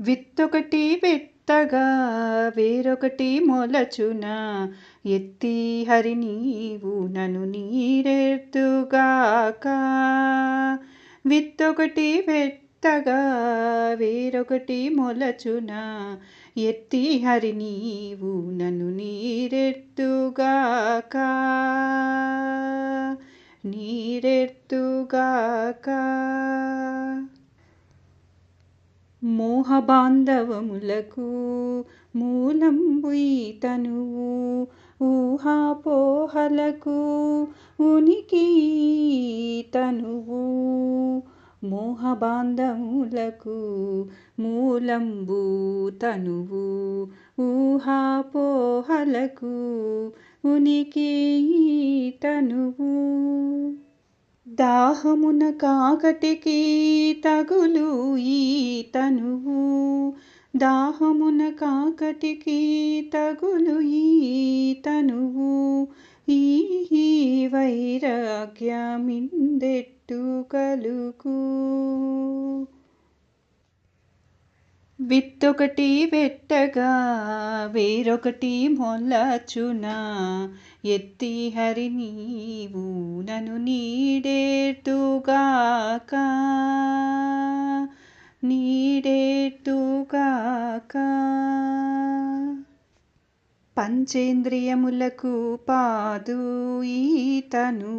విత్తొకటి విత్తగా వేరొకటి మొలచున. ఎత్తి హరి నీవు నన్ను నీరెత్తుగాక. విత్తొకటి విత్తగా వేరొకటి మొలచున. ఎత్తి హరి నీవు నన్ను నీరెత్తుగాక. నీరెత్తుగాక. మోహబాంధవములకు మూలంబు తనువు ఊహాపోహలకు ఉనికి తనువు. మోహబాంధములకు మూలంబు తనువు ఊహాపోహలకు ఉనికి తనువు. దాహమున కాకటికి తగులు ఈ తనువు దాహమున కాకటికి తగులు ఈ తనువు ఈ వైరాగ్యమిందెట్టు కలుగు. విత్తొకటి వెట్టగా వేరొకటి మొలచునా ఎత్తి హరి నీవు నను నీడే నీడేతుగాక నీడేతుగాక పంచేంద్రియములకు పాదు ఈతను.